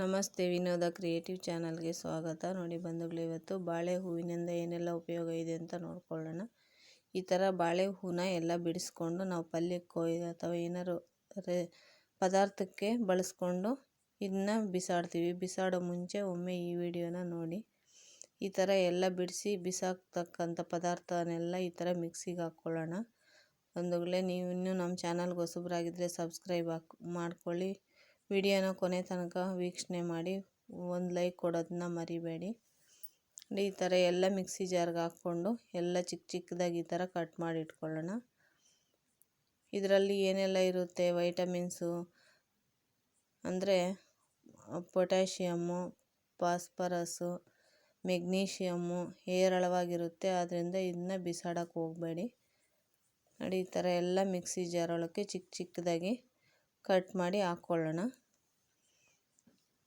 ನಮಸ್ತೆ ವಿನೋದ ಕ್ರಿಯೇಟಿವ್ ಚಾನಲ್ಗೆ ಸ್ವಾಗತ. ನೋಡಿ ಬಂಧುಗಳು, ಇವತ್ತು ಬಾಳೆ ಹೂವಿನಿಂದ ಏನೆಲ್ಲ ಉಪಯೋಗ ಇದೆ ಅಂತ ನೋಡ್ಕೊಳ್ಳೋಣ. ಈ ಥರ ಬಾಳೆ ಹೂನ ಎಲ್ಲ ಬಿಡಿಸ್ಕೊಂಡು ನಾವು ಪಲ್ಯಕ್ಕೋ ಅಥವಾ ಏನಾರು ರೇ, ಪದಾರ್ಥಕ್ಕೆ ಬಳಸ್ಕೊಂಡು ಇದನ್ನ ಬಿಸಾಡ್ತೀವಿ. ಬಿಸಾಡೋ ಮುಂಚೆ ಒಮ್ಮೆ ಈ ವಿಡಿಯೋನ ನೋಡಿ. ಈ ಥರ ಎಲ್ಲ ಬಿಡಿಸಿ ಬಿಸಾಕ್ತಕ್ಕಂಥ ಪದಾರ್ಥನೆಲ್ಲ ಈ ಥರ ಮಿಕ್ಸಿಗೆ ಹಾಕ್ಕೊಳ್ಳೋಣ. ಬಂಧುಗಳೇ, ನೀವು ಇನ್ನೂ ನಮ್ಮ ಚಾನಲ್ಗೆ ಹೊಸಬ್ರಾಗಿದ್ದರೆ ಸಬ್ಸ್ಕ್ರೈಬ್ ಹಾಕ್, ಮಾಡ್ಕೊಳ್ಳಿ. ವಿಡಿಯೋನ ಕೊನೆ ತನಕ ವೀಕ್ಷಣೆ ಮಾಡಿ, ಒಂದು ಲೈಕ್ ಕೊಡೋದನ್ನ ಮರಿಬೇಡಿ. ಈ ಥರ ಎಲ್ಲ ಮಿಕ್ಸಿ ಜಾರ್ಗೆ ಹಾಕ್ಕೊಂಡು ಎಲ್ಲ ಚಿಕ್ಕ ಚಿಕ್ಕದಾಗಿ ಈ ಥರ ಕಟ್ ಮಾಡಿ ಇಟ್ಕೊಳ್ಳೋಣ. ಇದರಲ್ಲಿ ಏನೆಲ್ಲ ಇರುತ್ತೆ? ವೈಟಮಿನ್ಸು ಅಂದರೆ ಪೊಟ್ಯಾಷಿಯಮ್ಮು ಫಾಸ್ಫರಸ್ಸು ಮೆಗ್ನೀಷಿಯಮ್ಮು ಹೇರಳವಾಗಿರುತ್ತೆ. ಆದ್ದರಿಂದ ಇದನ್ನ ಬಿಸಾಡೋಕ್ಕೆ ಹೋಗಬೇಡಿ. ನೋಡಿ ಈ ಥರ ಎಲ್ಲ ಮಿಕ್ಸಿ ಜಾರೊಳಕ್ಕೆ ಚಿಕ್ಕ ಚಿಕ್ಕದಾಗಿ ಕಟ್ ಮಾಡಿ ಹಾಕ್ಕೊಳ್ಳೋಣ.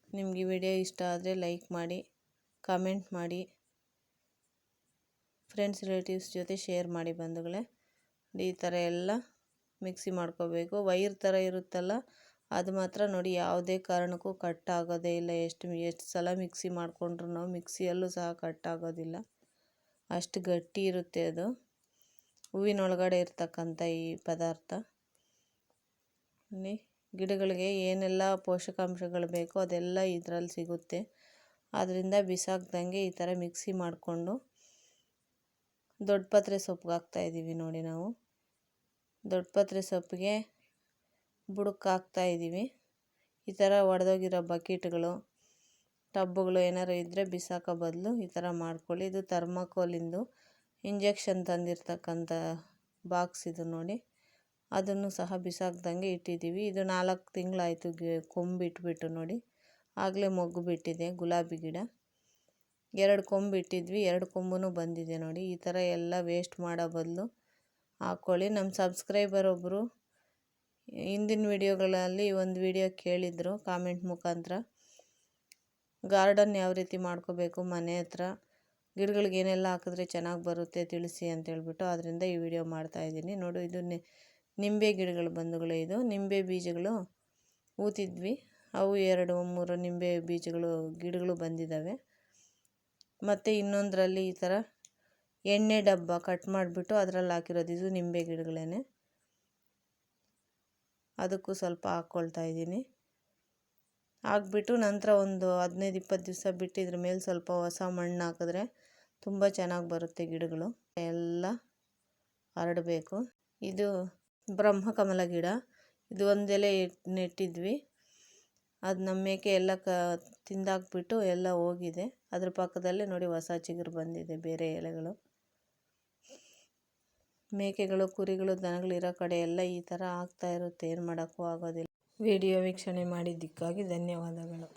ನಿಮಗೆ ವಿಡಿಯೋ ಇಷ್ಟ ಆದರೆ ಲೈಕ್ ಮಾಡಿ, ಕಮೆಂಟ್ ಮಾಡಿ, ಫ್ರೆಂಡ್ಸ್, ರಿಲೇಟಿವ್ಸ್ ಜೊತೆ ಶೇರ್ ಮಾಡಿ ಬಂಧುಗಳೇ. ಈ ಥರ ಎಲ್ಲ ಮಿಕ್ಸಿ ಮಾಡ್ಕೋಬೇಕು. ವೈರ್ ಥರ ಇರುತ್ತಲ್ಲ, ಅದು ಮಾತ್ರ ನೋಡಿ ಯಾವುದೇ ಕಾರಣಕ್ಕೂ ಕಟ್ ಆಗೋದೇ ಇಲ್ಲ. ಎಷ್ಟು ಎಷ್ಟು ಸಲ ಮಿಕ್ಸಿ ಮಾಡಿಕೊಂಡ್ರು ನಾವು ಮಿಕ್ಸಿಯಲ್ಲೂ ಸಹ ಕಟ್ ಆಗೋದಿಲ್ಲ. ಅಷ್ಟು ಗಟ್ಟಿ ಇರುತ್ತೆ ಅದು. ಹೂವಿನೊಳಗಡೆ ಇರ್ತಕ್ಕಂಥ ಈ ಪದಾರ್ಥ. ಗಿಡಗಳಿಗೆ ಏನೆಲ್ಲ ಪೋಷಕಾಂಶಗಳು ಬೇಕೋ ಅದೆಲ್ಲ ಇದರಲ್ಲಿ ಸಿಗುತ್ತೆ. ಆದ್ದರಿಂದ ಬಿಸಾಕ್ದಂಗೆ ಈ ಥರ ಮಿಕ್ಸಿ ಮಾಡಿಕೊಂಡು ದೊಡ್ಡಪತ್ರೆ ಸೊಪ್ಪಿಗೆ ಹಾಕ್ತಾಯಿದ್ದೀವಿ ನೋಡಿ ನಾವು. ದೊಡ್ಡಪತ್ರೆ ಸೊಪ್ಪಿಗೆ ಬುಡಕ್ಕೆ ಹಾಕ್ತಾಯಿದ್ದೀವಿ ಈ ಥರ ಒಡೆದೋಗಿರೋ ಬಕೆಟ್ಗಳು ಟಬ್ಬುಗಳು ಏನಾರು ಇದ್ದರೆ ಬಿಸಾಕೋ ಬದಲು ಈ ಥರ ಮಾಡ್ಕೊಳ್ಳಿ. ಇದು ಥರ್ಮಾಕೋಲಿಂದು ಇಂಜೆಕ್ಷನ್ ತಂದಿರ್ತಕ್ಕಂಥ ಬಾಕ್ಸ್ ಇದು ನೋಡಿ. ಅದನ್ನು ಸಹ ಬಿಸಾಕ್ದಂಗೆ ಇಟ್ಟಿದ್ದೀವಿ. ಇದು ನಾಲ್ಕು ತಿಂಗಳಾಯಿತು ಗಿ, ಕೊಂಬು ಇಟ್ಬಿಟ್ಟು ನೋಡಿ. ಆಗಲೇ ಮೊಗ್ಗು ಬಿಟ್ಟಿದೆ, ಗುಲಾಬಿ ಗಿಡ. ಎರಡು ಕೊಂಬು ಇಟ್ಟಿದ್ವಿ, ಎರಡು ಕೊಂಬೂ ಬಂದಿದೆ ನೋಡಿ. ಈ ಥರ ಎಲ್ಲ ವೇಸ್ಟ್ ಮಾಡೋ ಬದಲು ಹಾಕ್ಕೊಳ್ಳಿ. ನಮ್ಮ ಸಬ್ಸ್ಕ್ರೈಬರ್ ಒಬ್ಬರು ಹಿಂದಿನ ವಿಡಿಯೋಗಳಲ್ಲಿ ಒಂದು ವಿಡಿಯೋ ಕೇಳಿದರು ಕಾಮೆಂಟ್ ಮುಖಾಂತರ. ಗಾರ್ಡನ್ ಯಾವ ರೀತಿ ಮಾಡ್ಕೋಬೇಕು, ಮನೆ ಹತ್ರ ಗಿಡಗಳಿಗೆ ಏನೆಲ್ಲ ಹಾಕಿದ್ರೆ ಚೆನ್ನಾಗಿ ಬರುತ್ತೆ ತಿಳಿಸಿ ಅಂತೇಳ್ಬಿಟ್ಟು ಅದರಿಂದ ಈ ವಿಡಿಯೋ ಮಾಡ್ತಾಯಿದ್ದೀನಿ ನೋಡು, ಇದು ನಿಂಬೆ ಗಿಡಗಳು ಬಂಧುಗಳೇ ಇದು. ನಿಂಬೆ ಬೀಜಗಳು ಊತಿದ್ವಿ. ಅವು ಎರಡು, ಮೂರು ನಿಂಬೆ ಬೀಜಗಳು, ಗಿಡಗಳು ಬಂದಿದ್ದಾವೆ. ಮತ್ತು ಇನ್ನೊಂದರಲ್ಲಿ ಈ ಥರ ಎಣ್ಣೆ ಡಬ್ಬ ಕಟ್ ಮಾಡಿಬಿಟ್ಟು ಅದರಲ್ಲಿ ಹಾಕಿರೋದು ಇದು ನಿಂಬೆ ಗಿಡಗಳೇ ಅದಕ್ಕೂ ಸ್ವಲ್ಪ ಹಾಕ್ಕೊಳ್ತಾ ಇದ್ದೀನಿ. ಹಾಕ್ಬಿಟ್ಟು ನಂತರ ಒಂದು ಹದಿನೈದು, ಇಪ್ಪತ್ತು ದಿವಸ ಬಿಟ್ಟು ಇದ್ರ ಮೇಲೆ ಸ್ವಲ್ಪ ಹೊಸ ಮಣ್ಣು ಹಾಕಿದ್ರೆ ತುಂಬ ಚೆನ್ನಾಗಿ ಬರುತ್ತೆ ಗಿಡಗಳು. ಎಲ್ಲ ಹರಡಬೇಕು. ಇದು ಬ್ರಹ್ಮಕಮಲ ಗಿಡ. ಇದು ಒಂದೆಲೆ ನೆಟ್ಟಿದ್ವಿ. ಅದು ನಮ್ಮ ಮೇಕೆ ಎಲ್ಲ ಕ, ತಿಂದಾಕ್ಬಿಟ್ಟು ಎಲ್ಲ ಹೋಗಿದೆ. ಅದ್ರ ಪಕ್ಕದಲ್ಲೇ ನೋಡಿ ಹೊಸ ಚಿಗುರು ಬಂದಿದೆ, ಬೇರೆ ಎಲೆಗಳು. ಮೇಕೆಗಳು, ಕುರಿಗಳು ದನಗಳು ಇರೋ ಕಡೆ ಎಲ್ಲ ಈ ಥರ ಆಗ್ತಾ ಇರುತ್ತೆ. ಏನು ಮಾಡೋಕ್ಕೂ ಆಗೋದಿಲ್ಲ. ವಿಡಿಯೋ ವೀಕ್ಷಣೆ ಮಾಡಿದ್ದಕ್ಕಾಗಿ ಧನ್ಯವಾದಗಳು.